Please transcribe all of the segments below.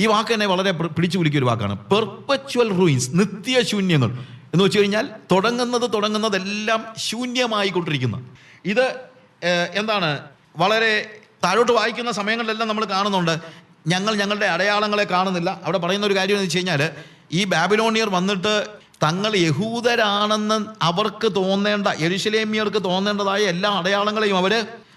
ഈ വാക്ക് തന്നെ വളരെ പിടിച്ചു കുലിക്കിയ ഒരു വാക്കാണ്. പെർപ്പച്വൽ റൂയിൻസ് നിത്യശൂന്യങ്ങൾ. എന്ന് വെച്ച് കഴിഞ്ഞാൽ തുടങ്ങുന്നത് തുടങ്ങുന്നതെല്ലാം ശൂന്യമായിക്കൊണ്ടിരിക്കുന്ന. ഇത് എന്താണ് വളരെ താഴോട്ട് വായിക്കുന്ന സമയങ്ങളിലെല്ലാം നമ്മൾ കാണുന്നുണ്ട്. ഞങ്ങൾ ഞങ്ങളുടെ അടയാളങ്ങളെ കാണുന്നില്ല. അവിടെ പറയുന്ന ഒരു കാര്യം എന്ന് വെച്ച് കഴിഞ്ഞാൽ ഈ ബാബിലോണിയർ വന്നിട്ട് തങ്ങൾ യഹൂദരാണെന്ന് അവർക്ക് തോന്നേണ്ട എരുശലേമിയർക്ക് തോന്നേണ്ടതായ എല്ലാ അടയാളങ്ങളെയും അവർ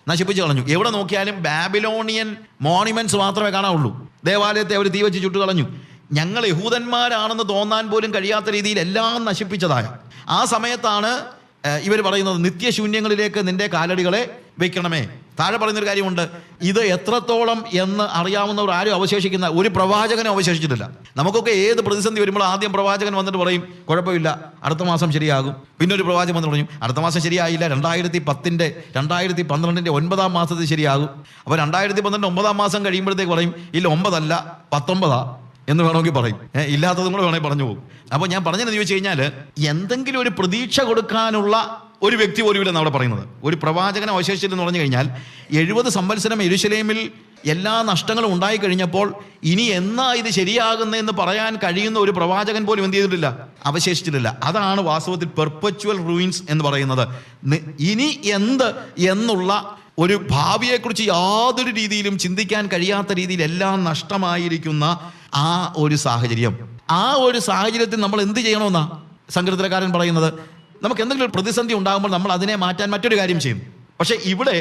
നശിപ്പിച്ചു കളഞ്ഞു. എവിടെ നോക്കിയാലും ബാബിലോണിയൻ മോണിമെന്റ്സ് മാത്രമേ കാണാവുള്ളൂ. ദേവാലയത്തെ അവർ തീ വെച്ച് ചുട്ടു കളഞ്ഞു. ഞങ്ങൾ യഹൂദന്മാരാണെന്ന് തോന്നാൻ പോലും കഴിയാത്ത രീതിയിൽ എല്ലാം നശിപ്പിച്ചതായ. ആ സമയത്താണ് ഇവർ പറയുന്നത് നിത്യശൂന്യങ്ങളിലേക്ക് നിന്റെ കാലടികളെ വെക്കണമേ. താഴെ പറയുന്നൊരു കാര്യമുണ്ട്. ഇത് എത്രത്തോളം എന്ന് അറിയാവുന്നവർ ആരും അവശേഷിക്കുന്ന ഒരു പ്രവാചകനും അവശേഷിച്ചിട്ടില്ല. നമുക്കൊക്കെ ഏത് പ്രതിസന്ധി വരുമ്പോൾ ആദ്യം പ്രവാചകൻ വന്നിട്ട് പറയും കുഴപ്പമില്ല അടുത്ത മാസം ശരിയാകും. പിന്നെ ഒരു പ്രവാചകൻ വന്നിട്ട് പറയും അടുത്ത മാസം ശരിയായില്ല രണ്ടായിരത്തി പത്തിന്റെ രണ്ടായിരത്തി പന്ത്രണ്ടിന്റെ ഒൻപതാം മാസത്തിൽ ശരിയാകും. അപ്പോൾ രണ്ടായിരത്തി പന്ത്രണ്ട് ഒമ്പതാം മാസം കഴിയുമ്പോഴത്തേക്ക് പറയും ഇല്ല ഒമ്പതല്ല പത്തൊമ്പതാ എന്ന് വേണമെങ്കിൽ പറയും. ഇല്ലാത്തതും കൂടെ വേണമെങ്കിൽ പറഞ്ഞു പോകും. അപ്പോൾ ഞാൻ പറഞ്ഞതെന്ന് ചോദിച്ചു കഴിഞ്ഞാൽ എന്തെങ്കിലും ഒരു പ്രതീക്ഷ കൊടുക്കാനുള്ള ഒരു വ്യക്തി പോലും ഇല്ലെന്നാണ് അവിടെ പറയുന്നത്. ഒരു പ്രവാചകനെ അവശേഷിച്ചില്ലെന്ന് പറഞ്ഞു കഴിഞ്ഞാൽ എഴുപത് സംവത്സരം എരുശലേമിൽ എല്ലാ നഷ്ടങ്ങളും ഉണ്ടായി കഴിഞ്ഞപ്പോൾ ഇനി എന്നാ ഇത് ശരിയാകുന്നതെന്ന് പറയാൻ കഴിയുന്ന ഒരു പ്രവാചകൻ പോലും എന്ത് ചെയ്തിട്ടില്ല? അവശേഷിച്ചിട്ടില്ല. അതാണ് വാസ്തവത്തിൽ പെർപ്പച്വൽ റൂയിൻസ് എന്ന് പറയുന്നത്. ഇനി എന്ത് എന്നുള്ള ഒരു ഭാവിയെക്കുറിച്ച് യാതൊരു രീതിയിലും ചിന്തിക്കാൻ കഴിയാത്ത രീതിയിൽ എല്ലാം നഷ്ടമായിരിക്കുന്ന ആ ഒരു സാഹചര്യം. ആ ഒരു സാഹചര്യത്തിൽ നമ്മൾ എന്ത് ചെയ്യണമെന്നാ സങ്കീർത്തനക്കാരൻ പറയുന്നത്? നമുക്ക് എന്തെങ്കിലും ഒരു പ്രതിസന്ധി ഉണ്ടാകുമ്പോൾ നമ്മൾ അതിനെ മാറ്റാൻ മറ്റൊരു കാര്യം ചെയ്യും. പക്ഷേ ഇവിടെ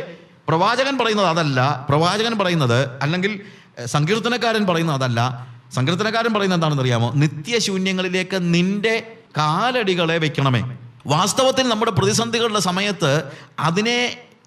പ്രവാചകൻ പറയുന്നത് അതല്ല പ്രവാചകൻ പറയുന്നത് അല്ലെങ്കിൽ സങ്കീർത്തനക്കാരൻ പറയുന്നത് അതല്ല. സങ്കീർത്തനക്കാരൻ പറയുന്നത് എന്താണെന്ന് അറിയാമോ നിത്യശൂന്യങ്ങളിലേക്ക് നിന്റെ കാലടികളെ വെക്കണമേ. വാസ്തവത്തിൽ നമ്മുടെ പ്രതിസന്ധികളുടെ സമയത്ത് അതിനെ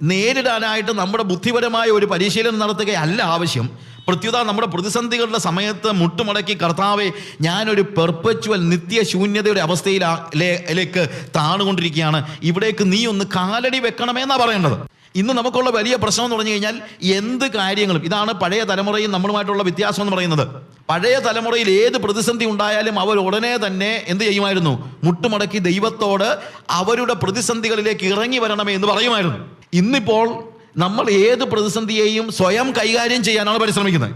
നേരിടാനായിട്ട് നമ്മുടെ ബുദ്ധിപരമായ ഒരു പരിശീലനം നടത്തുകയല്ല ആവശ്യം. പ്രത്യുത നമ്മുടെ പ്രതിസന്ധികളുടെ സമയത്ത് മുട്ടുമടക്കി കർത്താവെ ഞാനൊരു പെർപ്പച്വൽ നിത്യശൂന്യതയുടെ അവസ്ഥയിലേക്ക് താണുകൊണ്ടിരിക്കുകയാണ്. ഇവിടേക്ക് നീ ഒന്ന് കാലടി വെക്കണമെന്നാണ് പറയേണ്ടത്. ഇന്ന് നമുക്കുള്ള വലിയ പ്രശ്നം എന്ന് പറഞ്ഞു കഴിഞ്ഞാൽ എന്ത് കാര്യങ്ങളും ഇതാണ് പഴയ തലമുറയും നമ്മളുമായിട്ടുള്ള വ്യത്യാസം എന്ന് പറയുന്നത്. പഴയ തലമുറയിൽ ഏത് പ്രതിസന്ധി ഉണ്ടായാലും അവർ ഉടനെ തന്നെ എന്ത് ചെയ്യുമായിരുന്നു? മുട്ടുമടക്കി ദൈവത്തോട് അവരുടെ പ്രതിസന്ധികളിലേക്ക് ഇറങ്ങി വരണമേ എന്ന് പറയുമായിരുന്നു. ഇന്നിപ്പോൾ നമ്മൾ ഏത് പ്രതിസന്ധിയെയും സ്വയം കൈകാര്യം ചെയ്യാനാണ് പരിശ്രമിക്കുന്നത്.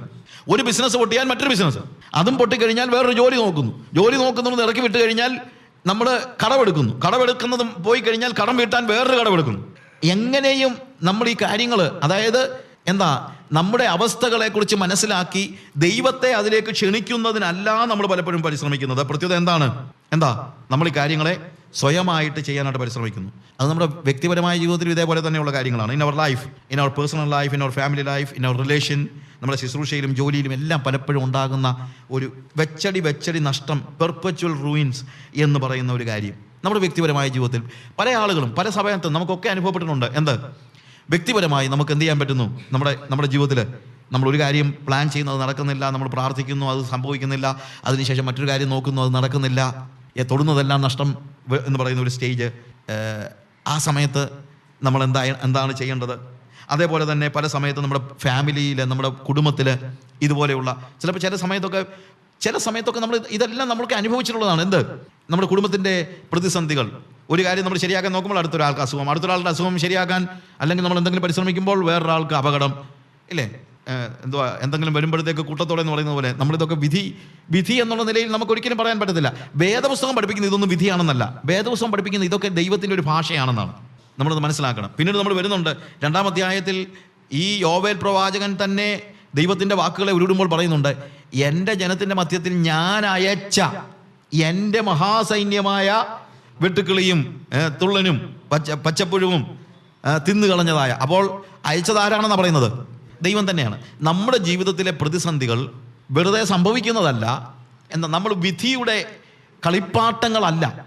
ഒരു ബിസിനസ് പൊട്ടിയാൽ മറ്റൊരു ബിസിനസ് അതും പൊട്ടിക്കഴിഞ്ഞാൽ വേറൊരു ജോലി നോക്കുന്നു. ജോലി നോക്കുന്നു ഇറക്കി വിട്ട് കഴിഞ്ഞാൽ നമ്മൾ കടമെടുക്കുന്നു. കടമെടുക്കുന്നതും പോയി കഴിഞ്ഞാൽ കടം വീട്ടാൻ വേറൊരു കടമെടുക്കുന്നു. എങ്ങനെയും നമ്മൾ ഈ കാര്യങ്ങൾ അതായത് എന്താ നമ്മുടെ അവസ്ഥകളെക്കുറിച്ച് മനസ്സിലാക്കി ദൈവത്തെ അതിലേക്ക് ക്ഷണിക്കുന്നതിനല്ല നമ്മൾ പലപ്പോഴും പരിശ്രമിക്കുന്നത്. പ്രത്യേകത എന്താണ്? എന്താ നമ്മൾ ഈ കാര്യങ്ങളെ സ്വയമായിട്ട് ചെയ്യാനായിട്ട് പരിശ്രമിക്കുന്നു. അത് നമ്മുടെ വ്യക്തിപരമായ ജീവിതത്തിൽ ഇതേപോലെ തന്നെയുള്ള കാര്യങ്ങളാണ്. In our life in our personal life in our family life in our relation നമ്മുടെ ശുശ്രൂഷയിലും ജോലിയിലും എല്ലാം പലപ്പോഴും ഉണ്ടാകുന്ന ഒരു വെച്ചടി വെച്ചടി നഷ്ടം പെർപ്പച്വൽ റൂയിൻസ് എന്ന് പറയുന്ന ഒരു കാര്യം നമ്മുടെ വ്യക്തിപരമായ ജീവിതത്തിൽ. പല ആളുകളും പല സമയത്തും നമുക്കൊക്കെ അനുഭവപ്പെട്ടിട്ടുണ്ട്. എന്ത്? വ്യക്തിപരമായി നമുക്ക് എന്ത് ചെയ്യാൻ പറ്റുന്നു? നമ്മുടെ നമ്മുടെ ജീവിതത്തിൽ നമ്മൾ ഒരു കാര്യം പ്ലാൻ ചെയ്യുന്നത് നടക്കുന്നില്ല നമ്മൾ പ്രാർത്ഥിക്കുന്നു അത് സംഭവിക്കുന്നില്ല അതിനുശേഷം മറ്റൊരു കാര്യം നോക്കുന്നു അത് നടക്കുന്നില്ല. തൊടുന്നതെല്ലാം നഷ്ടം എന്ന് പറയുന്ന ഒരു സ്റ്റേജ് ആ സമയത്ത് നമ്മൾ എന്താ എന്താണ് ചെയ്യേണ്ടത്? അതേപോലെ തന്നെ പല സമയത്തും നമ്മുടെ ഫാമിലിയിൽ നമ്മുടെ കുടുംബത്തിൽ ഇതുപോലെയുള്ള ചിലപ്പോൾ ചില സമയത്തൊക്കെ ചില സമയത്തൊക്കെ നമ്മൾ ഇതെല്ലാം നമ്മൾക്ക് അനുഭവിച്ചിട്ടുള്ളതാണ്. എന്ത്? നമ്മുടെ കുടുംബത്തിന്റെ പ്രതിസന്ധികൾ. ഒരു കാര്യം നമ്മൾ ശരിയാക്കാൻ നോക്കുമ്പോൾ അടുത്തൊരാൾക്ക് അസുഖം. അടുത്തൊരാളുടെ അസുഖം ശരിയാക്കാൻ അല്ലെങ്കിൽ നമ്മൾ എന്തെങ്കിലും പരിശ്രമിക്കുമ്പോൾ വേറൊരാൾക്ക് അപകടം. ഇല്ലേ? എന്തുവാ എന്തെങ്കിലും വരുമ്പോഴത്തേക്ക് കൂട്ടത്തോടെ എന്ന് പറയുന്ന പോലെ നമ്മളിതൊക്കെ വിധി വിധി എന്നുള്ള നിലയിൽ നമുക്ക് ഒരിക്കലും പറയാൻ പറ്റത്തില്ല. വേദപുസ്തകം പഠിപ്പിക്കുന്ന ഇതൊന്നും വിധിയാണെന്നല്ല. വേദപുസ്തകം പഠിപ്പിക്കുന്ന ഇതൊക്കെ ദൈവത്തിന്റെ ഒരു ഭാഷയാണെന്നാണ് നമ്മളത് മനസ്സിലാക്കണം. പിന്നീട് നമ്മൾ വരുന്നുണ്ട് രണ്ടാം അധ്യായത്തിൽ ഈ യോവേൽ പ്രവാചകൻ തന്നെ ദൈവത്തിന്റെ വാക്കുകളെ ഉരുടുമ്പോൾ പറയുന്നുണ്ട് എന്റെ ജനത്തിന്റെ മധ്യത്തിൽ ഞാൻ അയച്ച എന്റെ മഹാസൈന്യമായ വെട്ടുക്കിളിയും തുള്ളനും പച്ച പച്ചപ്പുഴുവും തിന്നുകളഞ്ഞതായ തിന്നു കളഞ്ഞതായ അപ്പോൾ അയച്ചതാരാണെന്നാണ് പറയുന്നത്? ദൈവം തന്നെയാണ്. നമ്മുടെ ജീവിതത്തിലെ പ്രതിസന്ധികൾ വെറുതെ സംഭവിക്കുന്നതല്ല. എന്താ നമ്മൾ വിധിയുടെ കളിപ്പാട്ടങ്ങളല്ല.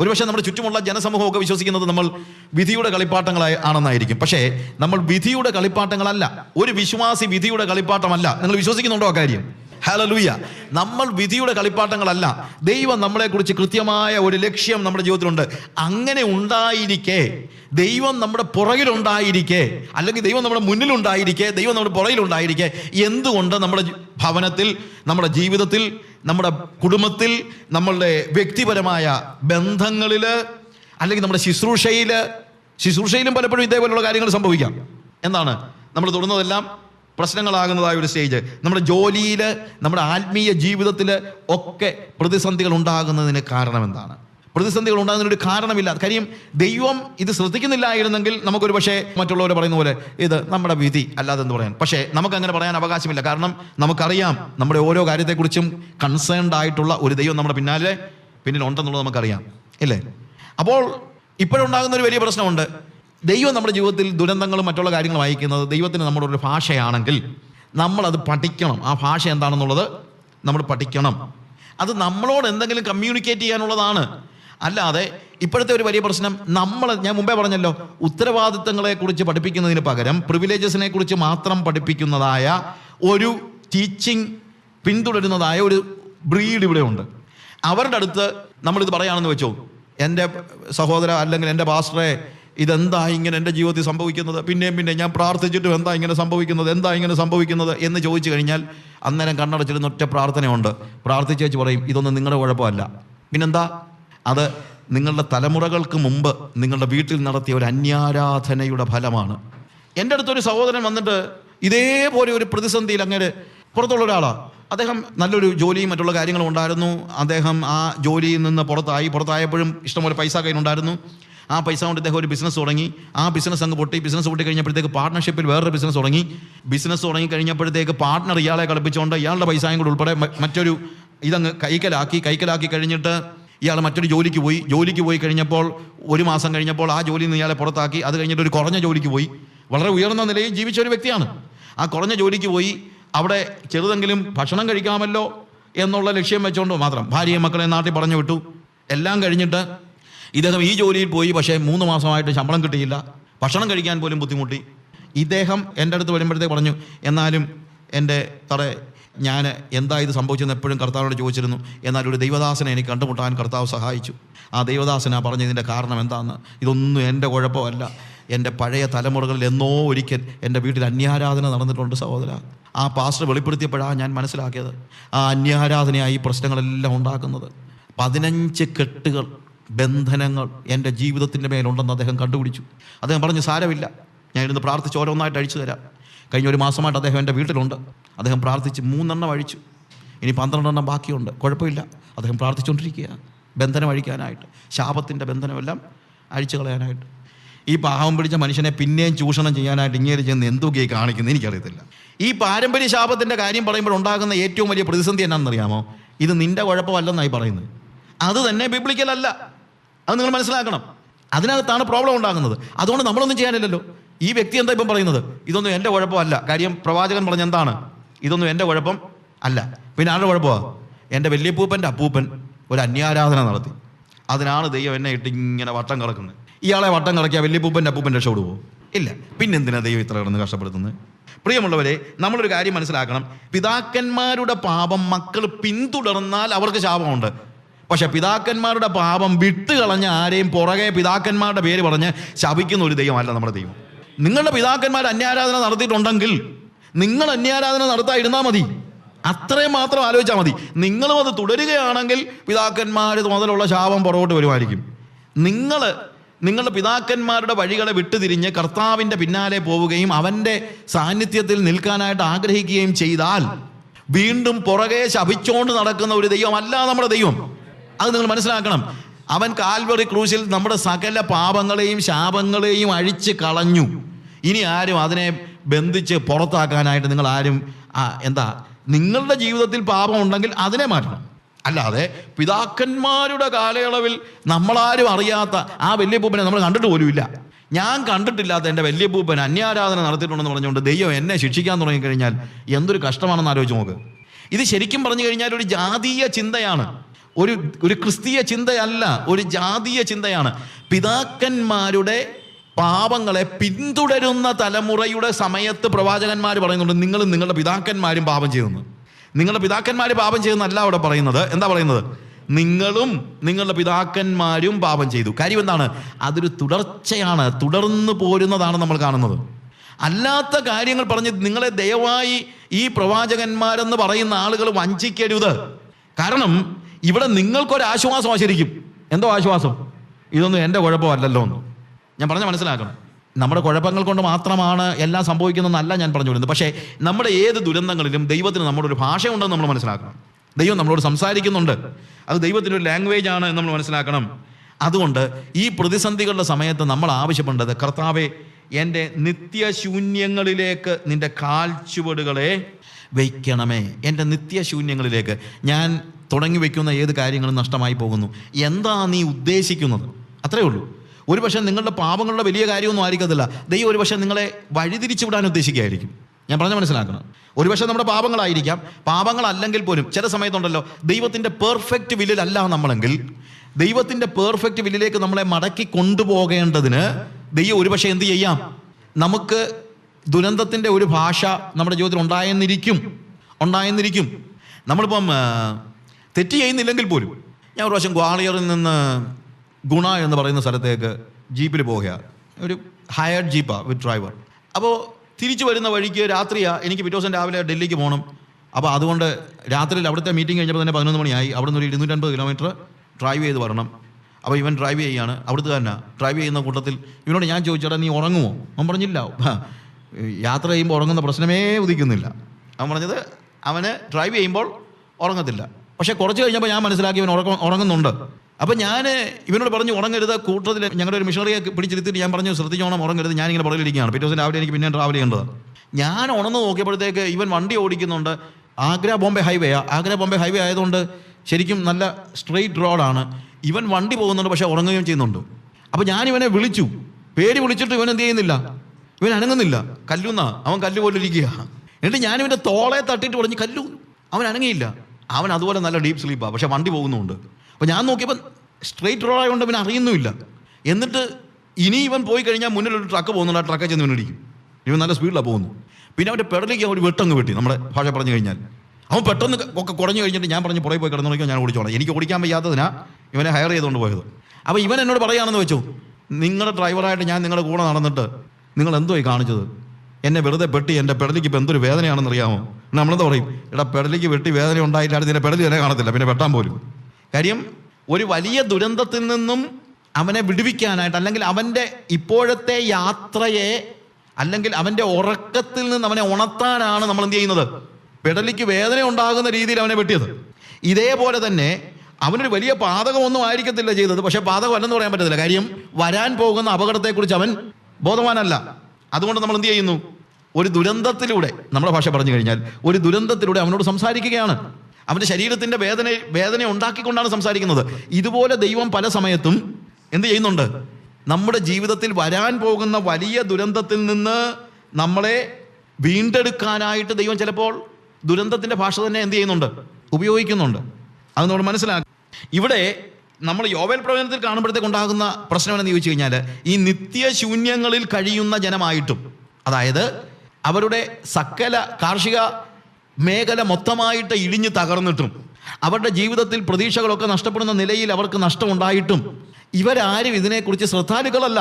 ഒരുപക്ഷെ നമ്മുടെ ചുറ്റുമുള്ള ജനസമൂഹമൊക്കെ വിശ്വസിക്കുന്നത് നമ്മൾ വിധിയുടെ കളിപ്പാട്ടങ്ങളായി ആണെന്നായിരിക്കും. പക്ഷേ നമ്മൾ വിധിയുടെ കളിപ്പാട്ടങ്ങളല്ല. ഒരു വിശ്വാസി വിധിയുടെ കളിപ്പാട്ടമല്ല. നിങ്ങൾ വിശ്വസിക്കുന്നുണ്ടോ ആ കാര്യം? ഹലലൂയ നമ്മൾ വിധിയുടെ കളിപ്പാട്ടങ്ങളല്ല. ദൈവം നമ്മളെക്കുറിച്ച് കൃത്യമായ ഒരു ലക്ഷ്യം നമ്മുടെ ജീവിതത്തിലുണ്ട്. അങ്ങനെ ഉണ്ടായിരിക്കെ. ദൈവം നമ്മുടെ പുറകിലുണ്ടായിരിക്കെ. അല്ലെങ്കിൽ ദൈവം നമ്മുടെ മുന്നിലുണ്ടായിരിക്കെ. ദൈവം നമ്മുടെ പുറകിലുണ്ടായിരിക്കെ. എന്തുകൊണ്ട് നമ്മുടെ ഭവനത്തിൽ നമ്മുടെ ജീവിതത്തിൽ നമ്മുടെ കുടുംബത്തിൽ നമ്മളുടെ വ്യക്തിപരമായ ബന്ധങ്ങളിൽ അല്ലെങ്കിൽ നമ്മുടെ ശുശ്രൂഷയിൽ ശുശ്രൂഷയിലും പലപ്പോഴും ഇതേപോലെയുള്ള കാര്യങ്ങൾ സംഭവിക്കാം. എന്താണ്? നമ്മൾ തൊടുന്നതെല്ലാം പ്രശ്നങ്ങളാകുന്നതായ ഒരു സ്റ്റേജ് നമ്മുടെ ജോലിയിൽ നമ്മുടെ ആത്മീയ ജീവിതത്തിൽ ഒക്കെ പ്രതിസന്ധികൾ ഉണ്ടാകുന്നതിന് കാരണം എന്താണ്? പ്രതിസന്ധികൾ ഉണ്ടാകുന്നതിന് ഒരു കാരണമില്ല. കാര്യം ദൈവം ഇത് ശ്രദ്ധിക്കുന്നില്ലായിരുന്നെങ്കിൽ നമുക്കൊരു പക്ഷേ മറ്റുള്ളവർ പറയുന്ന പോലെ ഇത് നമ്മുടെ വിധി അല്ലാതെ എന്ന് പറയാൻ. പക്ഷേ നമുക്ക് അങ്ങനെ പറയാൻ അവകാശമില്ല. കാരണം നമുക്കറിയാം നമ്മുടെ ഓരോ കാര്യത്തെക്കുറിച്ചും കൺസേൺഡ് ആയിട്ടുള്ള ഒരു ദൈവം നമ്മുടെ പിന്നാലെ പിന്നിലുണ്ടെന്നുള്ളത് നമുക്കറിയാം. ഇല്ലേ? അപ്പോൾ ഇപ്പോഴുണ്ടാകുന്ന ഒരു വലിയ പ്രശ്നമുണ്ട്. ദൈവം നമ്മുടെ ജീവിതത്തിൽ ദുരന്തങ്ങളും മറ്റുള്ള കാര്യങ്ങളും വായിക്കുന്നത് ദൈവത്തിന് നമ്മുടെ ഒരു ഭാഷയാണെങ്കിൽ നമ്മളത് പഠിക്കണം. ആ ഭാഷ എന്താണെന്നുള്ളത് നമ്മൾ പഠിക്കണം. അത് നമ്മളോട് എന്തെങ്കിലും കമ്മ്യൂണിക്കേറ്റ് ചെയ്യാനുള്ളതാണ്. അല്ലാതെ ഇപ്പോഴത്തെ ഒരു വലിയ പ്രശ്നം നമ്മൾ ഞാൻ മുമ്പേ പറഞ്ഞല്ലോ ഉത്തരവാദിത്തങ്ങളെക്കുറിച്ച് പഠിപ്പിക്കുന്നതിന് പകരം പ്രിവിലേജസിനെ കുറിച്ച് മാത്രം പഠിപ്പിക്കുന്നതായ ഒരു ടീച്ചിങ് പിന്തുടരുന്നതായ ഒരു ബ്രീഡ് ഇവിടെ ഉണ്ട്. അവരുടെ അടുത്ത് നമ്മളിത് പറയുകയാണെന്ന് വെച്ചോ എന്റെ സഹോദര അല്ലെങ്കിൽ എന്റെ പാസ്റ്ററെ ഇതെന്താ ഇങ്ങനെ എന്റെ ജീവിതത്തിൽ സംഭവിക്കുന്നത്? പിന്നെയും പിന്നെ ഞാൻ പ്രാർത്ഥിച്ചിട്ടും എന്താ ഇങ്ങനെ സംഭവിക്കുന്നത്? എന്താ ഇങ്ങനെ സംഭവിക്കുന്നത്? എന്ന് ചോദിച്ചു കഴിഞ്ഞാൽ അന്നേരം കണ്ണടച്ചിരുന്ന ഒറ്റ പ്രാർത്ഥനയുണ്ട്. പ്രാർത്ഥിച്ചേച്ച് പറയും ഇതൊന്നും നിങ്ങളുടെ കുഴപ്പമല്ല. പിന്നെന്താ? അത് നിങ്ങളുടെ തലമുറകൾക്ക് മുമ്പ് നിങ്ങളുടെ വീട്ടിൽ നടത്തിയ ഒരു അന്യാരാധനയുടെ ഫലമാണ്. എന്റെ അടുത്തൊരു സഹോദരൻ വന്നിട്ട് ഇതേപോലെ ഒരു പ്രതിസന്ധിയിൽ അങ്ങനെ പുറത്തുള്ള ഒരാളാണ് അദ്ദേഹം നല്ലൊരു ജോലിയും മറ്റുള്ള കാര്യങ്ങളും ഉണ്ടായിരുന്നു. അദ്ദേഹം ആ ജോലിയിൽ നിന്ന് പുറത്തായി. പുറത്തായപ്പോഴും ഇഷ്ടംപോലെ പൈസ കയ്യിലുണ്ടായിരുന്നു. ആ പൈസ കൊണ്ട് ഇദ്ദേഹം ഒരു ബിസിനസ് തുടങ്ങി. ആ ബിസിനസ് അങ്ങ് പൊട്ടി. ബിസിനസ് പൊട്ടി കഴിഞ്ഞപ്പോഴത്തേക്ക് പാർട്ട്ണർഷിപ്പിൽ വേറൊരു ബിസിനസ് തുടങ്ങി. ബിസിനസ് തുടങ്ങി കഴിഞ്ഞപ്പോഴത്തേക്ക് പാർട്ട്ണർ ഇയാളെ കളിപ്പിച്ചുകൊണ്ട് ഇയാളുടെ പൈസയും കൂടെ ഉൾപ്പെടെ മറ്റൊരു ഇതങ്ങ് കൈക്കലാക്കി കൈക്കലാക്കി കഴിഞ്ഞിട്ട് ഇയാൾ മറ്റൊരു ജോലിക്ക് പോയി. ജോലിക്ക് പോയി കഴിഞ്ഞപ്പോൾ ഒരു മാസം കഴിഞ്ഞപ്പോൾ ആ ജോലിയിൽ നിന്ന് ഇയാളെ പുറത്താക്കി. അത് കഴിഞ്ഞിട്ട് ഒരു കുറഞ്ഞ ജോലിക്ക് പോയി. വളരെ ഉയർന്ന നിലയിൽ ജീവിച്ച ഒരു വ്യക്തിയാണ്. ആ കുറഞ്ഞ ജോലിക്ക് പോയി. അവിടെ ചെറുതെങ്കിലും ഭക്ഷണം കഴിക്കാമല്ലോ എന്നുള്ള ലക്ഷ്യം വെച്ചുകൊണ്ട് മാത്രം ഭാര്യയും മക്കളെ നാട്ടിൽ പറഞ്ഞു വിട്ടു. എല്ലാം കഴിഞ്ഞിട്ട് ഇദ്ദേഹം ഈ ജോലിയിൽ പോയി പക്ഷേ മൂന്ന് മാസമായിട്ട് ശമ്പളം കിട്ടിയില്ല. ഭക്ഷണം കഴിക്കാൻ പോലും ബുദ്ധിമുട്ടി. ഇദ്ദേഹം എന്റെ അടുത്ത് വരുമ്പോഴത്തേക്ക് പറഞ്ഞു എന്നാലും എന്റെ തറേ ഞാൻ എന്താ ഇത് സംഭവിച്ചെന്ന് എപ്പോഴും കർത്താവിനോട് ചോദിച്ചിരുന്നു. എന്നാൽ ഒരു ദൈവദാസനെ എനിക്ക് കണ്ടുമുട്ടാൻ കർത്താവ് സഹായിച്ചു. ആ ദൈവദാസനാ പറഞ്ഞതിന്റെ കാരണം എന്താണെന്ന് ഇതൊന്നും എന്റെ കുഴപ്പമല്ല. എന്റെ പഴയ തലമുറകളിൽ എന്നോ ഒരിക്കൽ എന്റെ വീട്ടിൽ അന്യാരാധന നടന്നിട്ടുണ്ട് സഹോദര. ആ പാസ്റ്റർ വെളിപ്പെടുത്തിയപ്പോഴാണ് ഞാൻ മനസ്സിലാക്കിയത്. ആ അന്യാരാധനയായി പ്രശ്നങ്ങളെല്ലാം ഉണ്ടാക്കുന്നത്. പതിനഞ്ച് കെട്ടുകൾ ബന്ധനങ്ങൾ എന്റെ ജീവിതത്തിന്റെ മേലുണ്ടെന്ന് അദ്ദേഹം കണ്ടുപിടിച്ചു. അദ്ദേഹം പറഞ്ഞു സാരമില്ല. ഞാൻ ഇരുന്ന് പ്രാർത്ഥിച്ച് ഓരോന്നായിട്ട് അഴിച്ചു തരാം. കഴിഞ്ഞ ഒരു മാസമായിട്ട് അദ്ദേഹം എന്റെ വീട്ടിലുണ്ട്. അദ്ദേഹം പ്രാർത്ഥിച്ച് മൂന്നെണ്ണം അഴിച്ചു. ഇനി പന്ത്രണ്ടെണ്ണം ബാക്കിയുണ്ട്. കുഴപ്പമില്ല. അദ്ദേഹം പ്രാർത്ഥിച്ചുകൊണ്ടിരിക്കുകയാണ് ബന്ധനം അഴിക്കാനായിട്ട്. ശാപത്തിന്റെ ബന്ധനമെല്ലാം അഴിച്ചു കളയാനായിട്ട്. ഈ പാവം പിടിച്ച മനുഷ്യനെ പിന്നെയും ചൂഷണം ചെയ്യാനായിട്ട് ഇങ്ങനെ ചെന്ന് എന്തൊക്കെയായി കാണിക്കുന്നത് എനിക്കറിയത്തില്ല. ഈ പാരമ്പര്യ ശാപത്തിന്റെ കാര്യം പറയുമ്പോൾ ഉണ്ടാകുന്ന ഏറ്റവും വലിയ പ്രതിസന്ധി എന്നാണെന്നറിയാമോ? ഇത് നിന്റെ കുഴപ്പമല്ലെന്നായി പറയുന്നത്. അത് തന്നെ ബിബ്ലിക്കലല്ല അത് നിങ്ങൾ മനസ്സിലാക്കണം. അതിനകത്താണ് പ്രോബ്ലം ഉണ്ടാകുന്നത്. അതുകൊണ്ട് നമ്മളൊന്നും ചെയ്യാനില്ലല്ലോ. ഈ വ്യക്തി എന്താ ഇപ്പം പറയുന്നത്? ഇതൊന്നും എന്റെ കുഴപ്പമല്ല. കാര്യം പ്രവാചകൻ പറഞ്ഞ എന്താണ്? ഇതൊന്നും എന്റെ കുഴപ്പം അല്ല. പിന്നെ ആരുടെ കുഴപ്പമാണ് എന്റെ വല്യപ്പൂപ്പന്റെ അപ്പൂപ്പൻ ഒരു അന്യാരാധന നടത്തി. അതിനാണ് ദൈവം എന്നെ ഇട്ട് ഇങ്ങനെ വട്ടം കിടക്കുന്നത് ഇയാളെ വട്ടം കറക്കിയ വല്യപ്പൂപ്പന്റെ അപ്പൂപ്പൻ രക്ഷപ്പെടുവോ ഇല്ല. പിന്നെ പിന്നെന്തിനാ ദൈവം ഇത്ര കിടന്ന് കഷ്ടപ്പെടുത്തുന്നത്? പ്രിയമുള്ളവരെ നമ്മളൊരു കാര്യം മനസ്സിലാക്കണം. പിതാക്കന്മാരുടെ പാപം മക്കൾ പിന്തുടർന്നാൽ അവർക്ക് ശാപമുണ്ട്. പക്ഷെ പിതാക്കന്മാരുടെ പാപം വിട്ടുകളഞ്ഞ ആരെയും പുറകെ പിതാക്കന്മാരുടെ പേര് പറഞ്ഞ് ശപിക്കുന്ന ഒരു ദൈവമല്ല നമ്മുടെ ദൈവം. നിങ്ങളുടെ പിതാക്കന്മാർ അന്യാരാധന നടത്തിയിട്ടുണ്ടെങ്കിൽ നിങ്ങൾ അന്യാരാധന നടത്താതിരുന്നാൽ മതി. അത്രയും മാത്രം ആലോചിച്ചാൽ മതി. നിങ്ങളും അത് തുടരുകയാണെങ്കിൽ പിതാക്കന്മാർ മുതലുള്ള ശാപം പുറകോട്ട് വരുമായിരിക്കും. നിങ്ങൾ നിങ്ങളുടെ പിതാക്കന്മാരുടെ വഴികളെ വിട്ടുതിരിഞ്ഞ് കർത്താവിന്റെ പിന്നാലെ പോവുകയും അവന്റെ സാന്നിധ്യത്തിൽ നിൽക്കാനായിട്ട് ആഗ്രഹിക്കുകയും ചെയ്താൽ വീണ്ടും പുറകെ ശപിച്ചുകൊണ്ട് നടക്കുന്ന ഒരു ദൈവമല്ല നമ്മുടെ ദൈവം. അത് നിങ്ങൾ മനസ്സിലാക്കണം. അവൻ കാൽവറി ക്രൂശിൽ നമ്മുടെ സകല പാപങ്ങളെയും ശാപങ്ങളെയും അഴിച്ച് കളഞ്ഞു. ഇനി ആരും അതിനെ ബന്ധിച്ച് പുറത്താക്കാനായിട്ട് നിങ്ങൾ ആരും എന്താ നിങ്ങളുടെ ജീവിതത്തിൽ പാപം ഉണ്ടെങ്കിൽ അതിനെ മാറ്റണം. അല്ലാതെ പിതാക്കന്മാരുടെ കാലയളവിൽ നമ്മളാരും അറിയാത്ത ആ വലിയ വല്യപ്പൂപ്പനെ നമ്മൾ കണ്ടിട്ട് പോലുമില്ല ഞാൻ കണ്ടിട്ടില്ലാത്ത എന്റെ വല്യപ്പൂപ്പൻ അന്യാരാധന നടത്തിയിട്ടുണ്ടെന്ന് പറഞ്ഞുകൊണ്ട് ദൈവം എന്നെ ശിക്ഷിക്കാൻ തുടങ്ങിക്കഴിഞ്ഞാൽ എന്തൊരു കഷ്ടമാണെന്ന് ആലോചിച്ച് നോക്ക്. ഇത് ശരിക്കും പറഞ്ഞു കഴിഞ്ഞാൽ ഒരു ജാതീയ ചിന്തയാണ്. ഒരു ഒരു ക്രിസ്തീയ ചിന്തയല്ല ഒരു ജാതീയ ചിന്തയാണ്. പിതാക്കന്മാരുടെ പാപങ്ങളെ പിന്തുടരുന്ന തലമുറയുടെ സമയത്ത് പ്രവാചകന്മാർ പറയുന്നുണ്ട് നിങ്ങളും നിങ്ങളുടെ പിതാക്കന്മാരും പാപം ചെയ്യുന്നു. നിങ്ങളുടെ പിതാക്കന്മാർ പാപം ചെയ്യുന്നല്ല അവിടെ പറയുന്നത്. എന്താ പറയുന്നത്? നിങ്ങളും നിങ്ങളുടെ പിതാക്കന്മാരും പാപം ചെയ്തു. കാര്യം എന്താണ്? അതൊരു തുടർച്ചയാണ്. തുടർന്നു പോരുന്നതാണ് നമ്മൾ കാണുന്നത്. അല്ലാത്ത കാര്യങ്ങൾ പറഞ്ഞ് നിങ്ങളെ ദയവായി ഈ പ്രവാചകന്മാരെന്ന് പറയുന്ന ആളുകൾ വഞ്ചിക്കരുത്. കാരണം ഇവിടെ നിങ്ങൾക്കൊരാശ്വാസം ശരിക്കും എന്തോ ആശ്വാസം? ഇതൊന്നും എന്റെ കുഴപ്പമല്ലല്ലോ എന്ന്. ഞാൻ പറഞ്ഞ മനസ്സിലാക്കണം. നമ്മുടെ കുഴപ്പങ്ങൾ കൊണ്ട് മാത്രമാണ് എല്ലാം സംഭവിക്കുന്നതെന്നല്ല ഞാൻ പറഞ്ഞു വരുന്നത് പക്ഷേ നമ്മുടെ ഏത് ദുരന്തങ്ങളിലും ദൈവത്തിന് നമ്മുടെ ഒരു ഭാഷയുണ്ടെന്ന് നമ്മൾ മനസ്സിലാക്കണം. ദൈവം നമ്മളോട് സംസാരിക്കുന്നുണ്ട്. അത് ദൈവത്തിന്റെ ഒരു ലാംഗ്വേജ് ആണ് നമ്മൾ മനസ്സിലാക്കണം. അതുകൊണ്ട് ഈ പ്രതിസന്ധികളുടെ സമയത്ത് നമ്മൾ ആവശ്യപ്പെടേണ്ടത് കർത്താവെ എന്റെ നിത്യശൂന്യങ്ങളിലേക്ക് നിന്റെ കാൽച്ചുവടുകളെ വയ്ക്കണമേ. എന്റെ നിത്യശൂന്യങ്ങളിലേക്ക്. ഞാൻ തുടങ്ങി വയ്ക്കുന്ന ഏത് കാര്യങ്ങളും നഷ്ടമായി പോകുന്നു. എന്താ നീ ഉദ്ദേശിക്കുന്നത്? അത്രയേ ഉള്ളൂ. ഒരു പക്ഷേ നിങ്ങളുടെ പാപങ്ങളുടെ വലിയ കാര്യമൊന്നും ആയിരിക്കത്തില്ല. ദൈവം ഒരു പക്ഷേ നിങ്ങളെ വഴിതിരിച്ചു വിടാൻ ഉദ്ദേശിക്കുകയായിരിക്കും. ഞാൻ പറഞ്ഞ മനസ്സിലാക്കണം. ഒരു പക്ഷേ നമ്മുടെ പാപങ്ങളായിരിക്കാം. പാപങ്ങളല്ലെങ്കിൽ പോലും ചില സമയത്തുണ്ടല്ലോ ദൈവത്തിന്റെ പെർഫെക്റ്റ് വില്ലിലല്ല നമ്മളെങ്കിൽ ദൈവത്തിന്റെ പെർഫെക്റ്റ് വില്ലിലേക്ക് നമ്മളെ മടക്കി കൊണ്ടുപോകേണ്ടതിന് ദൈവം ഒരു പക്ഷേ എന്ത് ചെയ്യാം? നമുക്ക് ദുരന്തത്തിന്റെ ഒരു ഭാഷ നമ്മുടെ ജീവിതത്തിൽ ഉണ്ടായെന്നിരിക്കും. ഉണ്ടായെന്നിരിക്കും. നമ്മളിപ്പം തെറ്റ് ചെയ്യുന്നില്ലെങ്കിൽ പോലും. ഞാൻ ഒരു പ്രാവശ്യം ഗ്വാളിയറിൽ നിന്ന് ഗുണ എന്ന് പറയുന്ന സ്ഥലത്തേക്ക് ജീപ്പിൽ പോവുകയാണ് ഒരു ഹയർഡ് ജീപ്പാണ് വിത്ത് ഡ്രൈവർ അപ്പോൾ തിരിച്ചു വരുന്ന വഴിക്ക് രാത്രിയാണ് എനിക്ക് പിറ്റേ ദിവസം രാവിലെ ഡൽഹിക്ക് പോകണം അപ്പോൾ അതുകൊണ്ട് രാത്രിയിൽ അവിടുത്തെ മീറ്റിംഗ് കഴിഞ്ഞപ്പോൾ തന്നെ പതിനൊന്ന് മണിയായി. അവിടെ നിന്ന് ഒരു ഇരുന്നൂറ്റൻപത് കിലോമീറ്റർ ഡ്രൈവ് ചെയ്ത് വരണം. അപ്പോൾ ഇവൻ ഡ്രൈവ് ചെയ്യുകയാണ് അവിടുത്തെ തന്നെ ഡ്രൈവ് ചെയ്യുന്ന കൂട്ടത്തിൽ ഇവനോട് ഞാൻ ചോദിച്ചേട്ടാ നീ ഉറങ്ങുമോ അവൻ പറഞ്ഞില്ല. യാത്ര ചെയ്യുമ്പോൾ ഉറങ്ങുന്ന പ്രശ്നമേ ഉദിക്കുന്നില്ല. അവൻ പറഞ്ഞത് അവന് ഡ്രൈവ് ചെയ്യുമ്പോൾ ഉറങ്ങത്തില്ല. പക്ഷേ കുറച്ച് കഴിഞ്ഞപ്പോൾ ഞാൻ മനസ്സിലാക്കി ഇവൻ ഉറക്കം ഉറങ്ങുന്നുണ്ട്. അപ്പം ഞാൻ ഇവനോട് പറഞ്ഞു ഉറങ്ങരുത് കൂട്ടത്തിൽ ഞങ്ങളുടെ ഒരു മിഷണറിയെ പിടിച്ചിരുത്തിയിട്ട് ഞാൻ പറഞ്ഞു ശ്രദ്ധിച്ചോണം ഉറങ്ങരുത് ഞാനിങ്ങനെ പുറകിലിരിക്കുകയാണ് പിറ്റേ ദിവസം രാവിലെ എനിക്ക് പിന്നെ ട്രാവൽ ചെയ്യേണ്ടത്. ഞാൻ ഉണർന്ന് നോക്കിയപ്പോഴത്തേക്ക് ഇവൻ വണ്ടി ഓടിക്കുന്നുണ്ട്. ആഗ്ര ബോംബെ ഹൈവേ ആഗ്ര ബോംബെ ഹൈവേ ആയതുകൊണ്ട് ശരിക്കും നല്ല സ്ട്രെയിറ്റ് റോഡാണ് ഇവൻ വണ്ടി പോകുന്നുണ്ട് പക്ഷേ ഉറങ്ങുകയും ചെയ്യുന്നുണ്ട്. അപ്പോൾ ഞാൻ ഇവനെ വിളിച്ചു. പേര് വിളിച്ചിട്ട് ഇവൻ എന്ത് ചെയ്യുന്നില്ല. ഇവൻ അനങ്ങുന്നില്ല. കല്ലുന്ന അവൻ കല്ല് പോലെ ഇരിക്കുക എന്നിട്ട് ഞാൻ ഇവന്റെ തോളെ തട്ടിയിട്ട് പറഞ്ഞു കല്ലു അവൻ അനങ്ങിയില്ല. അവൻ അതുപോലെ നല്ല ഡീപ്പ് സ്ലീപ്പാണ് പക്ഷെ വണ്ടി പോകുന്നുണ്ട് അപ്പോൾ ഞാൻ നോക്കിയപ്പോൾ സ്ട്രെയിറ്റ് റോഡ് ആയതുകൊണ്ട് പിന്നെ അറിയുന്നുമില്ല. എന്നിട്ട് ഇനി ഇവൻ പോയി കഴിഞ്ഞാൽ മുന്നിൽ ഒരു ട്രക്ക് പോകുന്നുണ്ട് ആ ട്രക്കെ ചെന്ന് ഇവനിടിക്കും ഇവൻ നല്ല സ്പീഡിലാണ് പോകുന്നു പിന്നെ അവന്റെ പെടലേക്ക് ഒരു വെട്ടങ്ങ് വെട്ടി നമ്മുടെ ഭാഷ പറഞ്ഞു കഴിഞ്ഞാൽ. അവൻ പെട്ടെന്ന് ഒക്കെ കുറഞ്ഞു കഴിഞ്ഞിട്ട് ഞാൻ പറഞ്ഞു പുറകെ പോയി കിടന്നു ഞാൻ ഓടിച്ചോളാം. എനിക്ക് ഓടിക്കാൻ വയ്യാത്തതിനാ ഇവനെ ഹയർ ചെയ്തുകൊണ്ട് പോയത്. അപ്പോൾ ഇവൻ എന്നോട് പറയുകയാണെന്ന് വെച്ചു നിങ്ങളുടെ ഡ്രൈവറായിട്ട് ഞാൻ നിങ്ങളുടെ കൂടെ നടന്നിട്ട് നിങ്ങൾ എന്തോ കാണിച്ചത്? എന്നെ വെറുതെ പെട്ടി എന്റെ പെടലിക്ക് ഇപ്പം എന്തൊരു വേദനയാണെന്ന് അറിയാമോ? നമ്മളെന്താ പറയും? എടാ പെടലിക്ക് വെട്ടി വേദന ഉണ്ടായില്ലാതെ നിന്റെ പെടലി തന്നെ കാണത്തില്ല. പിന്നെ വെട്ടാൻ പോലും. കാര്യം ഒരു വലിയ ദുരന്തത്തിൽ നിന്നും അവനെ വിടുവിക്കാനായിട്ട് അല്ലെങ്കിൽ അവന്റെ ഇപ്പോഴത്തെ യാത്രയെ അല്ലെങ്കിൽ അവന്റെ ഉറക്കത്തിൽ നിന്ന് അവനെ ഉണർത്താനാണ് നമ്മൾ എന്ത് ചെയ്യുന്നത്? പെടലിക്ക് വേദന ഉണ്ടാകുന്ന രീതിയിൽ അവനെ വെട്ടിയത്. ഇതേപോലെ തന്നെ അവനൊരു വലിയ പാതകമൊന്നും ആയിരിക്കത്തില്ല ചെയ്തത്. പക്ഷേ പാതകമല്ലെന്ന് പറയാൻ പറ്റത്തില്ല. കാര്യം വരാൻ പോകുന്ന അപകടത്തെക്കുറിച്ച് അവൻ ബോധവാനല്ല. അതുകൊണ്ട് നമ്മൾ എന്ത് ചെയ്യുന്നു? ഒരു ദുരന്തത്തിലൂടെ നമ്മുടെ ഭാഷ പറഞ്ഞു കഴിഞ്ഞാൽ ഒരു ദുരന്തത്തിലൂടെ അവനോട് സംസാരിക്കുകയാണ്. അവന്റെ ശരീരത്തിന്റെ വേദന വേദന ഉണ്ടാക്കിക്കൊണ്ടാണ് സംസാരിക്കുന്നത്. ഇതുപോലെ ദൈവം പല സമയത്തും എന്ത് ചെയ്യുന്നുണ്ട്? നമ്മുടെ ജീവിതത്തിൽ വരാൻ പോകുന്ന വലിയ ദുരന്തത്തിൽ നിന്ന് നമ്മളെ വീണ്ടെടുക്കാനായിട്ട് ദൈവം ചിലപ്പോൾ ദുരന്തത്തിന്റെ ഭാഷ തന്നെ എന്ത് ചെയ്യുന്നുണ്ട്? ഉപയോഗിക്കുന്നുണ്ട്. അത് നമ്മൾ മനസ്സിലാക്കുക ഇവിടെ നമ്മൾ യോവൽ പ്രവചനത്തിൽ കാണുമ്പോഴത്തേക്ക് ഉണ്ടാകുന്ന പ്രശ്നം എന്ന് ചോദിച്ചു കഴിഞ്ഞാൽ ഈ നിത്യശൂന്യങ്ങളിൽ കഴിയുന്ന ജനമായിട്ടും അതായത് അവരുടെ സകല കാർഷിക മേഖല മൊത്തമായിട്ട് ഇടിഞ്ഞു തകർന്നിട്ടും അവരുടെ ജീവിതത്തിൽ പ്രതീക്ഷകളൊക്കെ നഷ്ടപ്പെടുന്ന നിലയിൽ അവർക്ക് നഷ്ടമുണ്ടായിട്ടും ഇവരാരും ഇതിനെക്കുറിച്ച് ശ്രദ്ധാലുക്കളല്ല.